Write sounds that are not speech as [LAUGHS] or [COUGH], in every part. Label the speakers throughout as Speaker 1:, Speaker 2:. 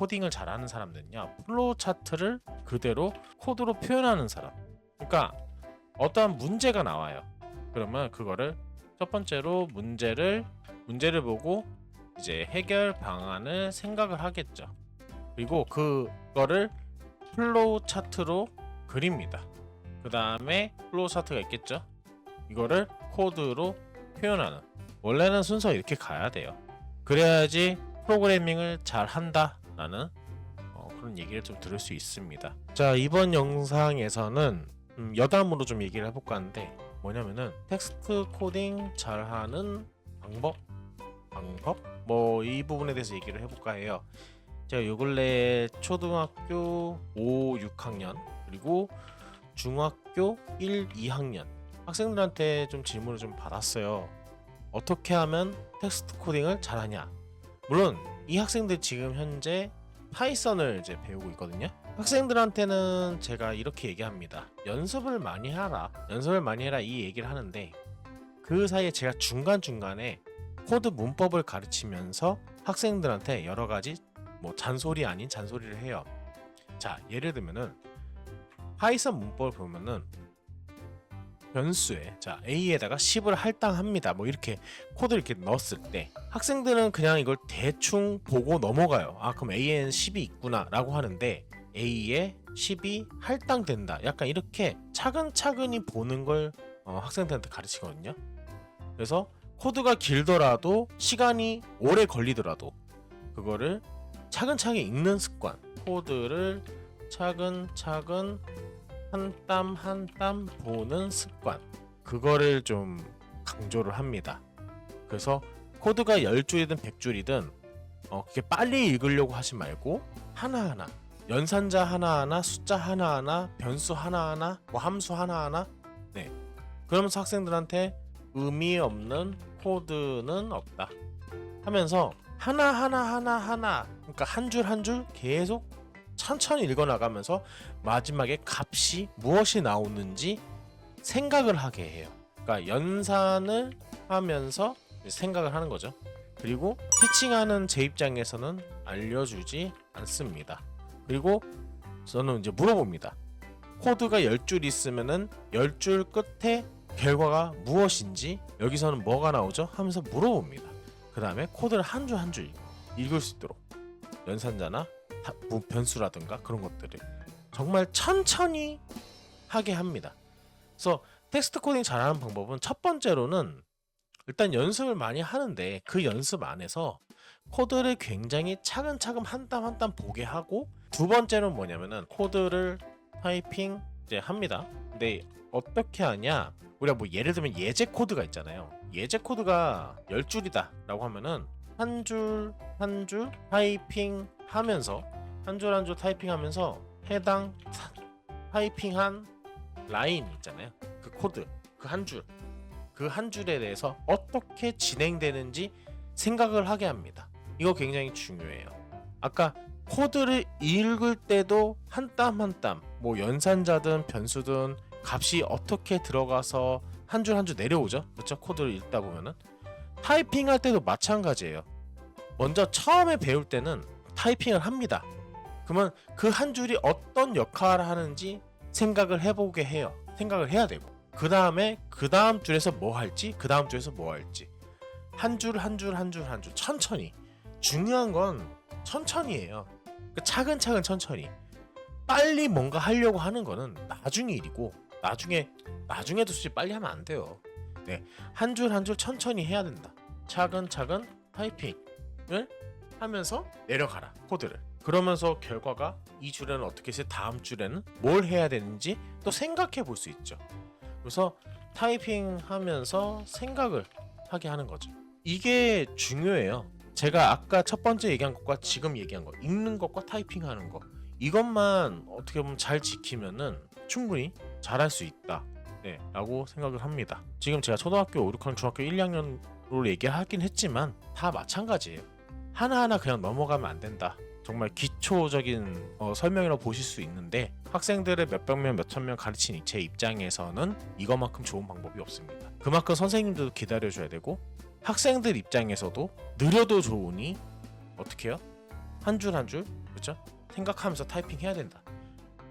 Speaker 1: 코딩을 잘하는 사람들은요 플로우 차트를 그대로 코드로 표현하는 사람. 그러니까 어떠한 문제가 나와요. 그러면 그거를 첫 번째로 문제를 문제를 보고 이제 해결 방안을 생각을 하겠죠. 그리고 그거를 플로우 차트로 그립니다. 그 다음에 플로우 차트가 있겠죠? 이거를 코드로 표현하는. 원래는 순서 이렇게 가야 돼요. 그래야지 프로그래밍을 잘 한다 라는 어, 그런 얘기를 좀 들을 수 있습니다. 자 이번 영상에서는 음, 여담으로 좀 얘기를 해볼까 하는데 뭐냐면은 텍스트 코딩 잘하는 방법 방법 뭐 이 부분에 대해서 얘기를 해볼까 해요. 제가 요 근래 초등학교 5, 6학년 그리고 중학교 1, 2학년 학생들한테 좀 질문을 좀 받았어요. 어떻게 하면 텍스트 코딩을 잘하냐? 물론 이 학생들 지금 현재 파이썬을 이제 배우고 있거든요. 학생들한테는 제가 이렇게 얘기합니다. 연습을 많이 하라. 연습을 많이 해라 이 얘기를 하는데 그 사이에 제가 중간중간에 코드 문법을 가르치면서 학생들한테 여러 가지 뭐 잔소리 아닌 잔소리를 해요. 자, 예를 들면은 파이썬 문법을 보면은 변수에 자 A에다가 10을 할당합니다. 뭐 이렇게 코드를 이렇게 넣었을 때 학생들은 그냥 이걸 대충 보고 넘어가요. 아 그럼 A에는 10이 있구나라고 하는데 A에 10이 할당된다. 약간 이렇게 차근차근히 보는 걸 어, 학생들한테 가르치거든요. 그래서 코드가 길더라도 시간이 오래 걸리더라도 그거를 차근차근 읽는 습관, 코드를 차근차근 한 땀 한 땀 보는 습관. 그거를 좀 강조를 합니다. 그래서 코드가 10줄이든 100줄이든 어, 그게 빨리 읽으려고 하지 말고 하나하나 연산자 하나하나 숫자 하나하나 변수 하나하나 뭐 함수 하나하나 네. 그러면서 학생들한테 의미 없는 코드는 없다. 하면서 하나 하나 하나 하나 그러니까 한 줄 한 줄 계속 천천히 읽어 나가면서 마지막에 값이 무엇이 나오는지 생각을 하게 해요. 그러니까 연산을 하면서 생각을 하는 거죠. 그리고 티칭하는 제 입장에서는 알려주지 않습니다. 그리고 저는 이제 물어봅니다. 코드가 10줄 있으면은 10줄 끝에 결과가 무엇인지 여기서는 뭐가 나오죠? 하면서 물어봅니다. 그 다음에 코드를 한 줄 한줄 읽을 수 있도록 연산자나 변수라든가 그런 것들을 정말 천천히 하게 합니다. 그래서 텍스트 코딩 잘하는 방법은 첫 번째로는 일단 연습을 많이 하는데 그 연습 안에서 코드를 굉장히 차근차근 한 땀 한 땀 보게 하고 두 번째는 뭐냐면은 코드를 타이핑 이제 합니다. 근데 어떻게 하냐? 우리가 뭐 예를 들면 예제 코드가 있잖아요. 예제 코드가 10줄이다 라고 하면은 한 줄 한 줄 타이핑 하면서 한 줄 한 줄 타이핑 하면서 해당 타- 타이핑한 라인 있잖아요. 그 코드 그 한 줄. 그 한 줄에 대해서 어떻게 진행되는지 생각을 하게 합니다. 이거 굉장히 중요해요. 아까 코드를 읽을 때도 한 땀 한 땀, 뭐 연산자든 변수든 값이 어떻게 들어가서 한 줄 한 줄 내려오죠. 그렇죠? 코드를 읽다 보면은 타이핑할 때도 마찬가지예요. 먼저 처음에 배울 때는 타이핑을 합니다. 그러면 그 한 줄이 어떤 역할을 하는지 생각을 해보게 해요. 생각을 해야 되고 그 다음에 그 다음 줄에서 뭐 할지 그 다음 줄에서 뭐 할지 한 줄 한 줄 한 줄 한 줄 천천히 중요한 건 천천히예요. 그 차근차근 천천히 빨리 뭔가 하려고 하는 거는 나중 일이고 나중에 나중에도 솔직히 빨리 하면 안 돼요. 네, 한 줄 한 줄 천천히 해야 된다. 차근차근 타이핑을 하면서 내려가라 코드를. 그러면서 결과가 이 줄에는 어떻게 해서 다음 줄에는 뭘 해야 되는지 또 생각해 볼 수 있죠. 그래서 타이핑 하면서 생각을 하게 하는 거죠. 이게 중요해요. 제가 아까 첫 번째 얘기한 것과 지금 얘기한 거, 읽는 것과 타이핑 하는 거. 이것만 어떻게 보면 잘 지키면은 충분히 잘할 수 있다. 네, 라고 생각을 합니다. 지금 제가 초등학교 5, 6학년, 중학교 1, 2학년으로 얘기하긴 했지만 다 마찬가지예요. 하나하나 그냥 넘어가면 안 된다. 정말 기초적인 어, 설명이라고 보실 수 있는데 학생들을 몇백 명, 몇천 명 가르친 제 입장에서는 이것만큼 좋은 방법이 없습니다. 그만큼 선생님들도 기다려줘야 되고 학생들 입장에서도 느려도 좋으니 어떻게 해요? 한 줄 한 줄 그렇죠? 생각하면서 타이핑 해야 된다.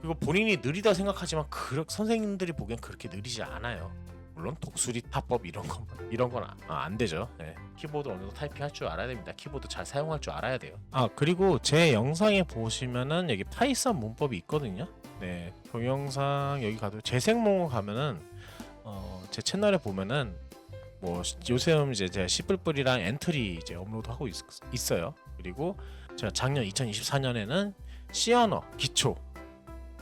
Speaker 1: 그리고 본인이 느리다 생각하지만 그 선생님들이 보기엔 그렇게 느리지 않아요. 물론 독수리 타법 이런 건 이런 건안 되죠. 네. 키보드 어느 정도 타이핑 할 줄 알아야 됩니다. 키보드 잘 사용할 줄 알아야 돼요. 아 그리고 제 영상에 보시면은 여기 파이썬 문법이 있거든요. 네, 동영상 여기 가도 재생몽 가면은 어, 제 채널에 보면은 뭐 요새 이제 제가 씨뿔뿔이랑 엔트리 이제 업로드하고 있, 있어요. 그리고 제가 작년 2024년에는 C 언어 기초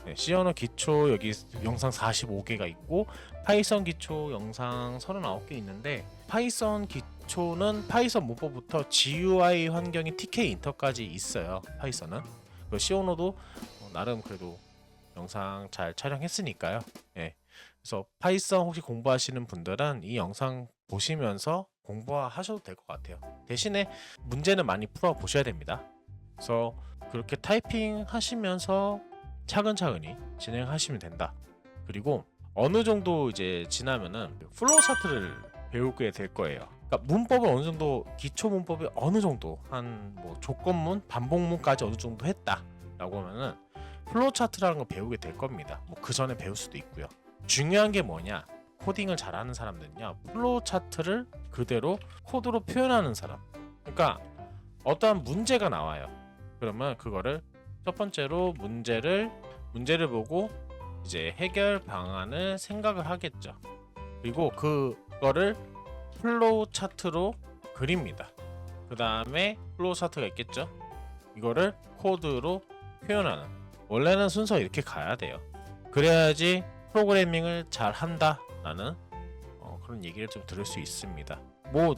Speaker 1: 네, C 언어 기초 여기 영상 45개가 있고 파이썬 기초 영상 39개 있는데 파이썬 기초는 파이썬 문법부터 GUI 환경인 TK 인터까지 있어요. 파이썬은 그 언어도 어, 나름 그래도 영상 잘 촬영했으니까요. 예. 그래서 파이썬 혹시 공부하시는 분들은 이 영상 보시면서 공부하셔도 될 것 같아요. 대신에 문제는 많이 풀어 보셔야 됩니다. 그래서 그렇게 타이핑 하시면서 차근차근히 진행하시면 된다. 그리고 어느 정도 이제 지나면은 플로우 차트를 배우게 될 거예요. 그러니까 문법을 어느 정도 기초 문법이 어느 정도 한 뭐 조건문, 반복문까지 어느 정도 했다라고 하면은 플로우 차트라는 걸 배우게 될 겁니다. 뭐 그 전에 배울 수도 있고요. 중요한 게 뭐냐? 코딩을 잘하는 사람들은요. 플로우 차트를 그대로 코드로 표현하는 사람. 그러니까 어떠한 문제가 나와요. 그러면 그거를 첫 번째로 문제를 문제를 보고 이제 해결 방안을 생각을 하겠죠. 그리고 그거를 플로우 차트로 그립니다. 그 다음에 플로우 차트가 있겠죠. 이거를 코드로 표현하는. 원래는 순서 이렇게 가야 돼요. 그래야지 프로그래밍을 잘 한다라는 어, 그런 얘기를 좀 들을 수 있습니다. 뭐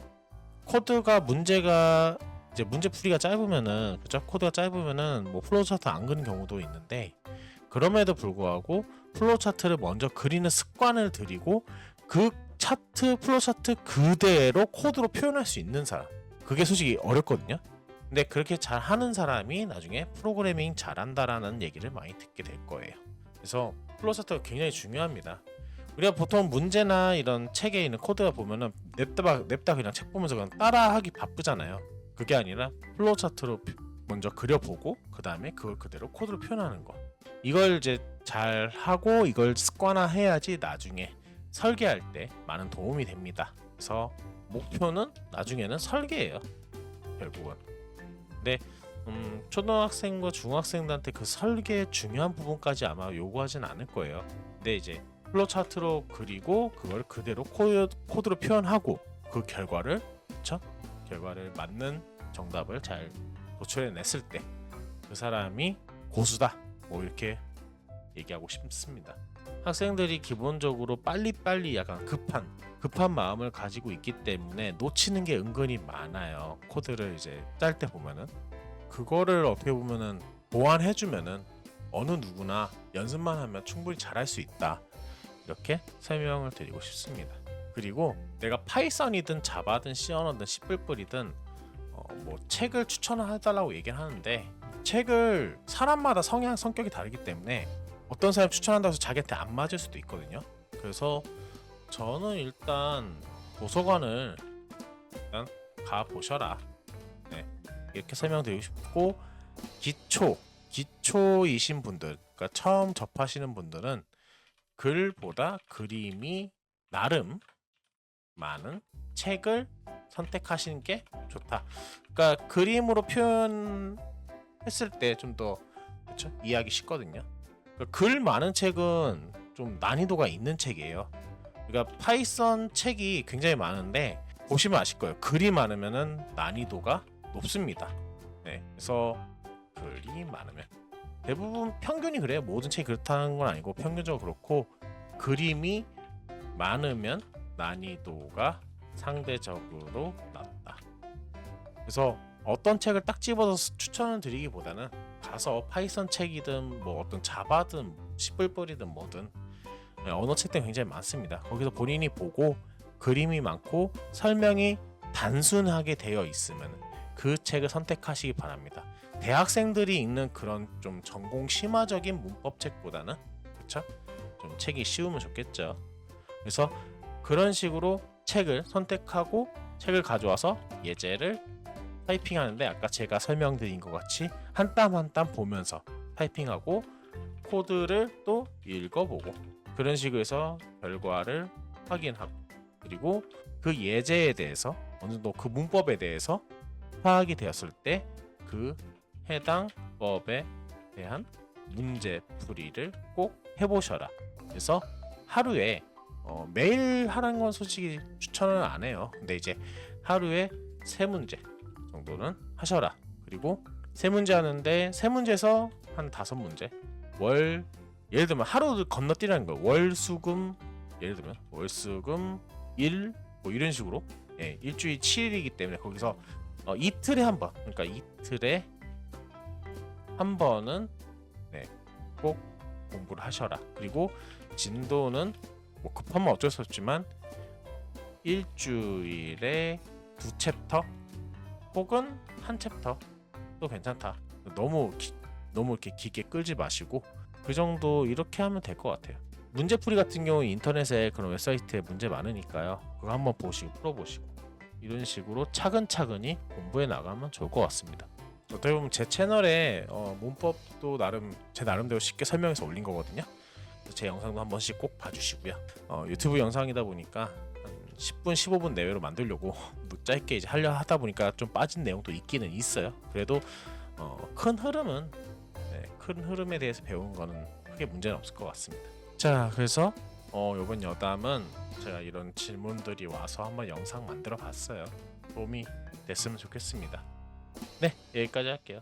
Speaker 1: 코드가 문제가 이제 문제 풀이가 짧으면은 그죠? 코드가 짧으면은 뭐 플로우 차트 안 그리는 경우도 있는데 그럼에도 불구하고 플로우 차트를 먼저 그리는 습관을 들이고 그 차트 플로우 차트 그대로 코드로 표현할 수 있는 사람 그게 솔직히 어렵거든요. 근데 그렇게 잘 하는 사람이 나중에 프로그래밍 잘한다라는 얘기를 많이 듣게 될 거예요. 그래서 플로우 차트가 굉장히 중요합니다. 우리가 보통 문제나 이런 책에 있는 코드가 보면은 냅다 냅다 그냥 책 보면서 그냥 따라하기 바쁘잖아요. 그게 아니라 플로우 차트로 먼저 그려보고 그 다음에 그걸 그대로 코드로 표현하는 거. 이걸 이제 잘 하고 이걸 습관화해야지 나중에 설계할 때 많은 도움이 됩니다. 그래서 목표는 나중에는 설계예요. 결국은. 근데 음, 초등학생과 중학생들한테 그 설계의 중요한 부분까지 아마 요구하진 않을 거예요. 근데 이제 플로 차트로 그리고 그걸 그대로 코드, 코드로 표현하고 그 결과를 그쵸? 결과를 맞는 정답을 잘 도출해냈을 때 그 사람이 고수다 뭐 이렇게 얘기하고 싶습니다. 학생들이 기본적으로 빨리빨리 약간 급한 급한 마음을 가지고 있기 때문에 놓치는 게 은근히 많아요. 코드를 이제 짤 때 보면은 그거를 어떻게 보면은 보완해 주면은 어느 누구나 연습만 하면 충분히 잘할 수 있다. 이렇게 설명을 드리고 싶습니다. 그리고 내가 파이썬이든 자바든 C 언어든 C++이든 어, 뭐 책을 추천해달라고 얘기를 하는데 책을 사람마다 성향 성격이 다르기 때문에 어떤 사람 추천한다고 해서 자기한테 안 맞을 수도 있거든요. 그래서 저는 일단 도서관을 일단 가 보셔라. 네, 이렇게 설명드리고 싶고 기초 기초이신 분들, 그러니까 처음 접하시는 분들은 글보다 그림이 나름 많은 책을 선택하시는 게 좋다. 그러니까 그림으로 표현 했을 때 좀 더 그렇죠? 이해하기 쉽거든요. 그러니까 글 많은 책은 좀 난이도가 있는 책이에요. 그러니까 파이썬 책이 굉장히 많은데 보시면 아실 거예요. 글이 많으면은 난이도가 높습니다. 네, 그래서 글이 많으면 대부분 평균이 그래요. 모든 책이 그렇다는 건 아니고 평균적으로 그렇고 그림이 많으면 난이도가 상대적으로 낮다. 그래서 어떤 책을 딱 집어서 추천을 드리기보다는 가서 파이썬 책이든 뭐 어떤 자바든 시뿔뿔이든 뭐든 네, 언어 책들 굉장히 많습니다. 거기서 본인이 보고 그림이 많고 설명이 단순하게 되어 있으면 그 책을 선택하시기 바랍니다. 대학생들이 읽는 그런 좀 전공 심화적인 문법 책보다는 그렇죠? 좀 책이 쉬우면 좋겠죠. 그래서 그런 식으로 책을 선택하고 책을 가져와서 예제를 타이핑하는데 아까 제가 설명드린 것 같이 한 땀 한 땀 보면서 타이핑하고 코드를 또 읽어보고 그런 식으로 해서 결과를 확인하고 그리고 그 예제에 대해서 어느 정도 그 문법에 대해서 파악이 되었을 때 그 해당 법에 대한 문제 풀이를 꼭 해보셔라. 그래서 하루에 어, 매일 하라는 건 솔직히 추천은 안 해요. 근데 이제 하루에 세 문제 정도는 하셔라. 그리고 세 문제 하는데 세 문제에서 한 다섯 문제. 월 예를 들면 하루 건너뛰라는 거. 월수금 예를 들면 월수금 일 뭐 이런 식으로 예, 일주일 7일이기 때문에 거기서 어, 이틀에 한 번. 그러니까 이틀에 한 번은 네, 꼭 공부를 하셔라. 그리고 진도는 뭐 급하면 어쩔 수 없지만 일주일에 두 챕터 혹은 한 챕터 또 괜찮다. 너무 기, 너무 이렇게 길게 끌지 마시고 그 정도 이렇게 하면 될 것 같아요. 문제풀이 같은 경우 인터넷에 그런 웹사이트에 문제 많으니까요. 그거 한번 보시고 풀어보시고 이런 식으로 차근차근히 공부해 나가면 좋을 것 같습니다. 어떻게 보면 제 채널에 어, 문법도 나름 제 나름대로 쉽게 설명해서 올린 거거든요. 제 영상도 한 번씩 꼭 봐주시고요. 어, 유튜브 영상이다 보니까 한 10분, 15분 내외로 만들려고 [LAUGHS] 뭐 짧게 이제 하려 하다 보니까 좀 빠진 내용도 있기는 있어요. 그래도 어, 큰 흐름은 네, 큰 흐름에 대해서 배우는 거는 크게 문제는 없을 것 같습니다. 자, 그래서 어, 이번 여담은 제가 이런 질문들이 와서 한번 영상 만들어 봤어요. 도움이 됐으면 좋겠습니다. 네, 여기까지 할게요.